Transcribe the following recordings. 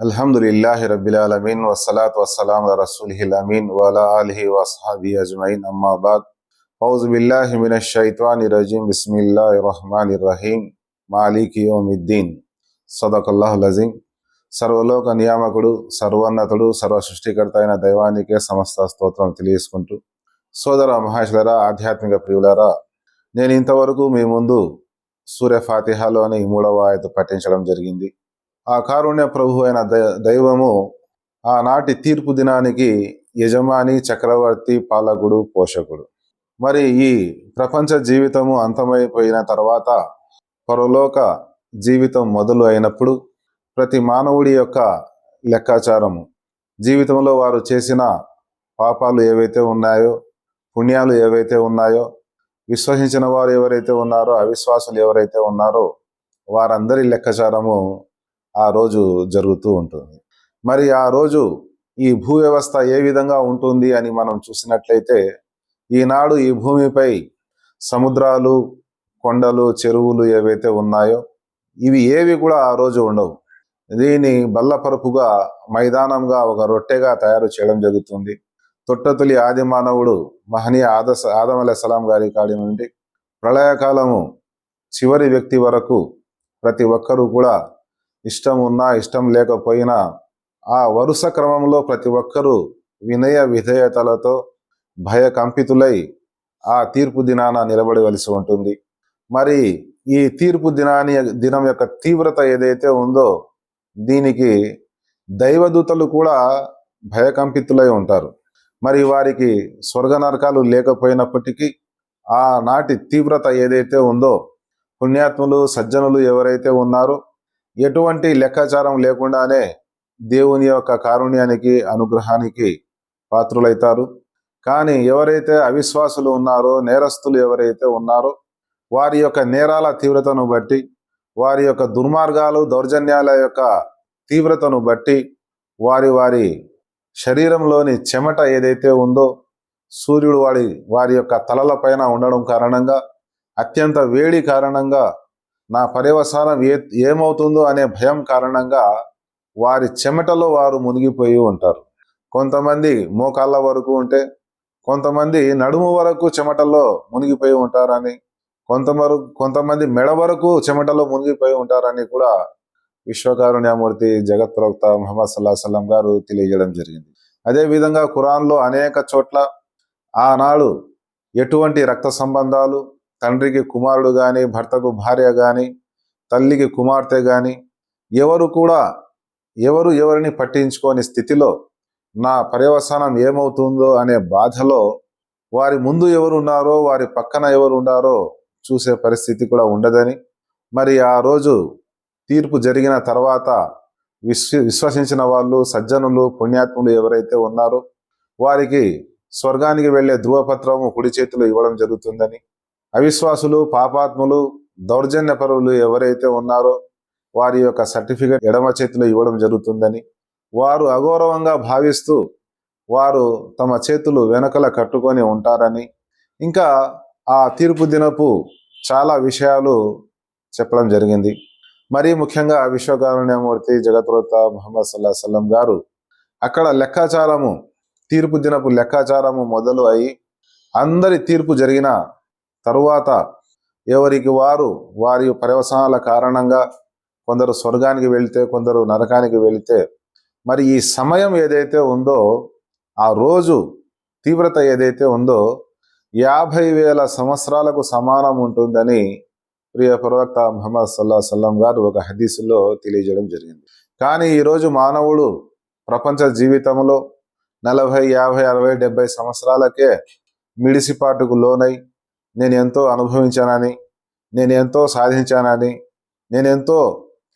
అల్హమ్దుల్లాహి రబ్బిల్ అలమీన్ వసలాత్ వసలాం రసూల్హిల్ అమీన్ వలా అల్హి వసహాబి అజ్మైన్ అమ్మాబాద్ ఔజుబిల్లాహి మిన షైత్వాన్ రజీం బిస్మిల్లా రహమాన్ రహీమ్ మాలిక్ యోమిద్దీన్ సదకుల్లాహ్ లజీమ్ సర్వలోక నియామకుడు సర్వోన్నతుడు సర్వ సృష్టికర్త అయిన దైవానికే సమస్త స్తోత్రం తెలియసుకుంటూ సోదర మహేశ్వరరా ఆధ్యాత్మిక ప్రియులరా నేను ఇంతవరకు మీ ముందు సూర్య ఫాతిహాలోని మూడవ ఆయత పఠించడం జరిగింది. ఆ కారుణ్య ప్రభు అయిన దై- దైవము ఆనాటి తీర్పు దినానికి యజమాని చక్రవర్తి పాలకుడు పోషకుడు. మరి ఈ ప్రపంచ జీవితము అంతమైపోయిన తర్వాత పరలోక జీవితం మొదలు అయినప్పుడు ప్రతి మానవుడి యొక్క లెక్కాచారము జీవితంలో వారు చేసిన పాపాలు ఏవైతే ఉన్నాయో పుణ్యాలు ఏవైతే ఉన్నాయో విశ్వసించిన వారు ఎవరైతే ఉన్నారో అవిశ్వాసులు ఎవరైతే ఉన్నారో వారందరి లెక్కాచారము ఆ రోజు జరుగుతూ ఉంటుంది. మరి ఆ రోజు ఈ భూ వ్యవస్థ ఏ విధంగా ఉంటుంది అని మనం చూసినట్లయితే ఈనాడు ఈ భూమిపై సముద్రాలు కొండలు చెరువులు ఏవైతే ఉన్నాయో ఇవి ఏవి కూడా ఆ రోజు ఉండవు. దీని బల్లపరుపుగా మైదానంగా ఒక రొట్టెగా తయారు చేయడం జరుగుతుంది. తొట్టతులి ఆది మానవుడు మహనీయ ఆద ఆదం సలాం గారి కాడి నుండి ప్రళయకాలము చివరి వ్యక్తి వరకు ప్రతి ఒక్కరూ కూడా ఇష్టం ఉన్నా ఇష్టం లేకపోయినా ఆ వరుస క్రమంలో ప్రతి ఒక్కరూ వినయ విధేయతలతో భయకంపితులై ఆ తీర్పు దినాన నిలబడవలసి ఉంటుంది. మరి ఈ తీర్పు దినాని దినం యొక్క తీవ్రత ఏదైతే ఉందో దీనికి దైవదూతలు కూడా భయకంపితులై ఉంటారు. మరి వారికి స్వర్గ నరకాలు లేకపోయినప్పటికీ ఆనాటి తీవ్రత ఏదైతే ఉందో పుణ్యాత్ములు సజ్జనులు ఎవరైతే ఉన్నారో ఎటువంటి లెక్కాచారం లేకుండానే దేవుని యొక్క కారుణ్యానికి అనుగ్రహానికి పాత్రులైతారు. కానీ ఎవరైతే అవిశ్వాసులు ఉన్నారో నేరస్తులు ఎవరైతే ఉన్నారో వారి యొక్క నేరాల తీవ్రతను బట్టి వారి యొక్క దుర్మార్గాలు దౌర్జన్యాల యొక్క తీవ్రతను బట్టి వారి వారి శరీరంలోని చెమట ఏదైతే ఉందో సూర్యుడు వాడి వారి యొక్క తలల పైన ఉండడం కారణంగా అత్యంత వేడి కారణంగా నా పర్యవసానం ఏ ఏమవుతుందో అనే భయం కారణంగా వారి చెమటలో వారు మునిగిపోయి ఉంటారు. కొంతమంది మోకాళ్ళ వరకు ఉంటే కొంతమంది నడుము వరకు చెమటలో మునిగిపోయి ఉంటారని కొంతమరు కొంతమంది మెడ వరకు చెమటలో మునిగిపోయి ఉంటారని కూడా విశ్వకారుణ్యమూర్తి జగత్ ప్రవక్త మహమ్మద్ సల్లాహ సలం గారు తెలియజేయడం జరిగింది. అదే విధంగా ఖురాన్లో అనేక చోట్ల ఆనాడు ఎటువంటి రక్త సంబంధాలు తండ్రికి కుమారుడు కానీ భర్తకు భార్య కానీ తల్లికి కుమార్తె కానీ ఎవరు కూడా ఎవరు ఎవరిని పట్టించుకోని స్థితిలో నా పర్యవసానం ఏమవుతుందో అనే బాధలో వారి ముందు ఎవరు ఉన్నారో వారి పక్కన ఎవరు ఉన్నారో చూసే పరిస్థితి కూడా ఉండదని మరి ఆ రోజు తీర్పు జరిగిన తర్వాత విశ్వ విశ్వసించిన వాళ్ళు సజ్జనులు పుణ్యాత్ములు ఎవరైతే ఉన్నారో వారికి స్వర్గానికి వెళ్ళే ధృవపత్రము కుడి చేతిలో ఇవ్వడం జరుగుతుందని అవిశ్వాసులు పాపాత్ములు దౌర్జన్యపరులు ఎవరైతే ఉన్నారో వారి యొక్క సర్టిఫికెట్ ఎడమ చేతిలో ఇవ్వడం జరుగుతుందని వారు అగౌరవంగా భావిస్తూ వారు తమ చేతులు వెనకల కట్టుకొని ఉంటారని ఇంకా ఆ తీర్పు దినపు చాలా విషయాలు చెప్పడం జరిగింది. మరీ ముఖ్యంగా విశ్వకారుణ్యమూర్తి జగత్రోత మహమ్మద్ సల్లా సల్లం గారు అక్కడ లెక్కాచారము తీర్పు దినపు లెక్కాచారము మొదలు అయి అందరి తీర్పు జరిగిన తరువాత ఎవరికి వారు వారి పర్యవసానాల కారణంగా కొందరు స్వర్గానికి వెళితే కొందరు నరకానికి వెళితే మరి ఈ సమయం ఏదైతే ఉందో ఆ రోజు తీవ్రత ఏదైతే ఉందో యాభై వేల సంవత్సరాలకు సమానం ఉంటుందని ప్రియ ప్రవక్త మహమ్మద్ సల్లా సల్లం గారు ఒక హదీసులో తెలియజేయడం జరిగింది. కానీ ఈరోజు మానవుడు ప్రపంచ జీవితంలో నలభై యాభై అరవై డెబ్బై సంవత్సరాలకే మిడిసిపాటుకు లోనై నేను ఎంతో అనుభవించానని నేను ఎంతో సాధించానని నేను ఎంతో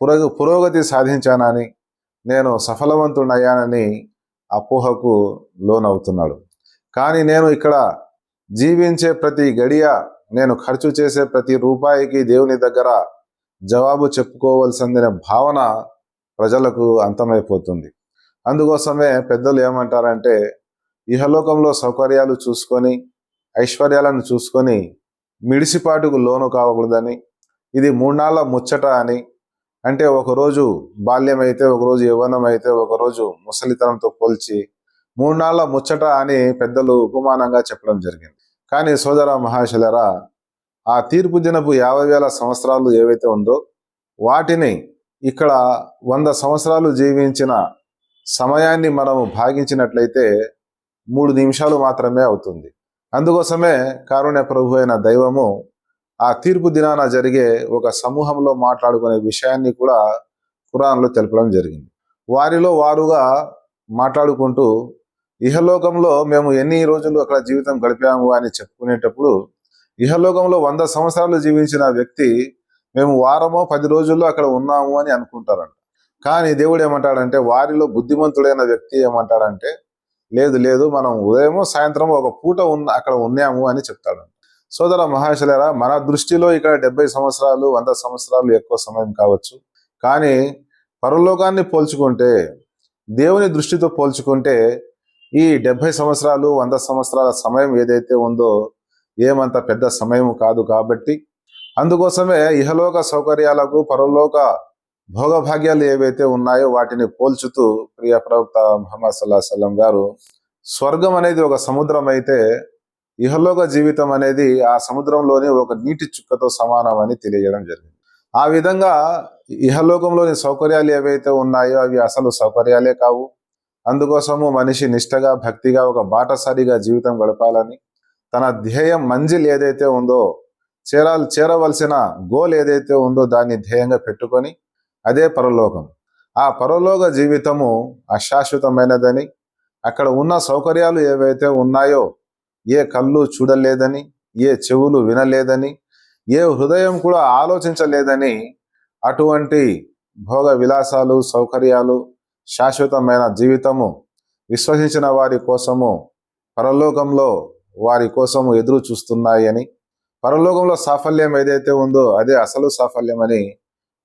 పురోగ పురోగతి సాధించానని నేను సఫలవంతుడయ్యానని అపోహకు లోనవుతున్నాడు. కానీ నేను ఇక్కడ జీవించే ప్రతి గడియ నేను ఖర్చు చేసే ప్రతి రూపాయికి దేవుని దగ్గర జవాబు చెప్పుకోవాల్సిందిన భావన ప్రజలకు అంతమైపోతుంది. అందుకోసమే పెద్దలు ఏమంటారంటే ఇహలోకంలో సౌకర్యాలు చూసుకొని ఐశ్వర్యాలను చూసుకొని మిడిసిపాటుకు లోను కావకూడదని ఇది మూడు నాళ్ళ ముచ్చట అని. అంటే ఒకరోజు బాల్యం అయితే ఒకరోజు యవ్వనం అయితే ఒకరోజు ముసలితనంతో పోల్చి మూడు నాళ్ళ ముచ్చట అని పెద్దలు ఉపమానంగా చెప్పడం జరిగింది. కానీ సోదర మహాశలరా ఆ తీర్పు దినపు యాభై వేల సంవత్సరాలు ఏవైతే ఉందో వాటిని ఇక్కడ వంద సంవత్సరాలు జీవించిన సమయాన్ని మనము భాగించినట్లయితే మూడు నిమిషాలు మాత్రమే అవుతుంది. అందుకోసమే కారుణ్య ప్రభు అయిన దైవము ఆ తీర్పు దినాన జరిగే ఒక సమూహంలో మాట్లాడుకునే విషయాన్ని కూడా ఖురాన్లో తెలపడం జరిగింది. వారిలో వారుగా మాట్లాడుకుంటూ ఇహలోకంలో మేము ఎన్ని రోజులు అక్కడ జీవితం గడిపాము అని చెప్పుకునేటప్పుడు ఇహలోకంలో వంద సంవత్సరాలు జీవించిన వ్యక్తి మేము వారమో పది రోజుల్లో అక్కడ ఉన్నాము అని అనుకుంటారంట. కానీ దేవుడు ఏమంటాడంటే వారిలో బుద్ధిమంతుడైన వ్యక్తి ఏమంటాడంటే లేదు లేదు మనం ఉదయము సాయంత్రం ఒక పూట ఉన్న అక్కడ ఉన్నాము అని చెప్తాడు. సోదర మహాశలరా మన దృష్టిలో ఇక్కడ డెబ్బై సంవత్సరాలు వంద సంవత్సరాలు ఎక్కువ సమయం కావచ్చు. కానీ పరలోకాన్ని పోల్చుకుంటే దేవుని దృష్టితో పోల్చుకుంటే ఈ డెబ్బై సంవత్సరాలు వంద సంవత్సరాల సమయం ఏదైతే ఉందో ఏమంత పెద్ద సమయం కాదు కాబట్టి అందుకోసమే ఇహలోక సౌకర్యాలకు పరలోక భోగభాగ్యాలు ఏవైతే ఉన్నాయో వాటిని పోల్చుతూ ప్రియ ప్రవక్త ముహమ్మద్ సల్లా సలం గారు స్వర్గం అనేది ఒక సముద్రం అయితే ఇహలోక జీవితం అనేది ఆ సముద్రంలోని ఒక నీటి చుక్కతో సమానం అని తెలియజేయడం జరిగింది. ఆ విధంగా ఇహలోకంలోని సౌకర్యాలు ఏవైతే ఉన్నాయో అవి అసలు సౌకర్యాలే కావు. అందుకోసము మనిషి నిష్టగా భక్తిగా ఒక బాటసారిగా జీవితం గడపాలని తన ధ్యేయం మంజిల్ ఏదైతే ఉందో చేరాలి చేరవలసిన గోల్ ఏదైతే ఉందో దాన్ని ధ్యేయంగా పెట్టుకొని అదే పరలోకం. ఆ పరలోక జీవితము అశాశ్వతమైనదని అక్కడ ఉన్న సౌకర్యాలు ఏవైతే ఉన్నాయో ఏ కళ్ళు చూడలేదని ఏ చెవులు వినలేదని ఏ హృదయం కూడా ఆలోచించలేదని అటువంటి భోగ విలాసాలు సౌకర్యాలు శాశ్వతమైన జీవితము విశ్వసించిన వారి కోసము పరలోకంలో వారి కోసము ఎదురు చూస్తున్నాయని పరలోకంలో సాఫల్యం ఏదైతే ఉందో అదే అసలు సాఫల్యం అని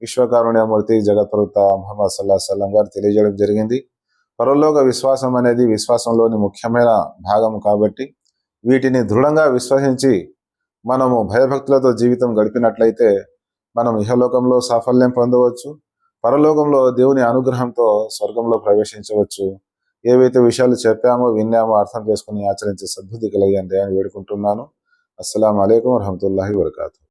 విశ్వకారుణ్యమూర్తి జగత్ప్రవక్త మహమ్మద్ సల్లా సల్లం గారు తెలియజేయడం జరిగింది. పరలోక విశ్వాసం అనేది విశ్వాసంలోని ముఖ్యమైన భాగం కాబట్టి వీటిని దృఢంగా విశ్వసించి మనము భయభక్తులతో జీవితం గడిపినట్లయితే మనం ఇహలోకంలో సాఫల్యం పొందవచ్చు. పరలోకంలో దేవుని అనుగ్రహంతో స్వర్గంలో ప్రవేశించవచ్చు. ఏవైతే విషయాలు చెప్పామో విన్నామో అర్థం చేసుకుని ఆచరించే సద్బుద్ధి కలిగండి అని వేడుకుంటున్నాను. అస్సలం అయికం వరహమూల వరకాతు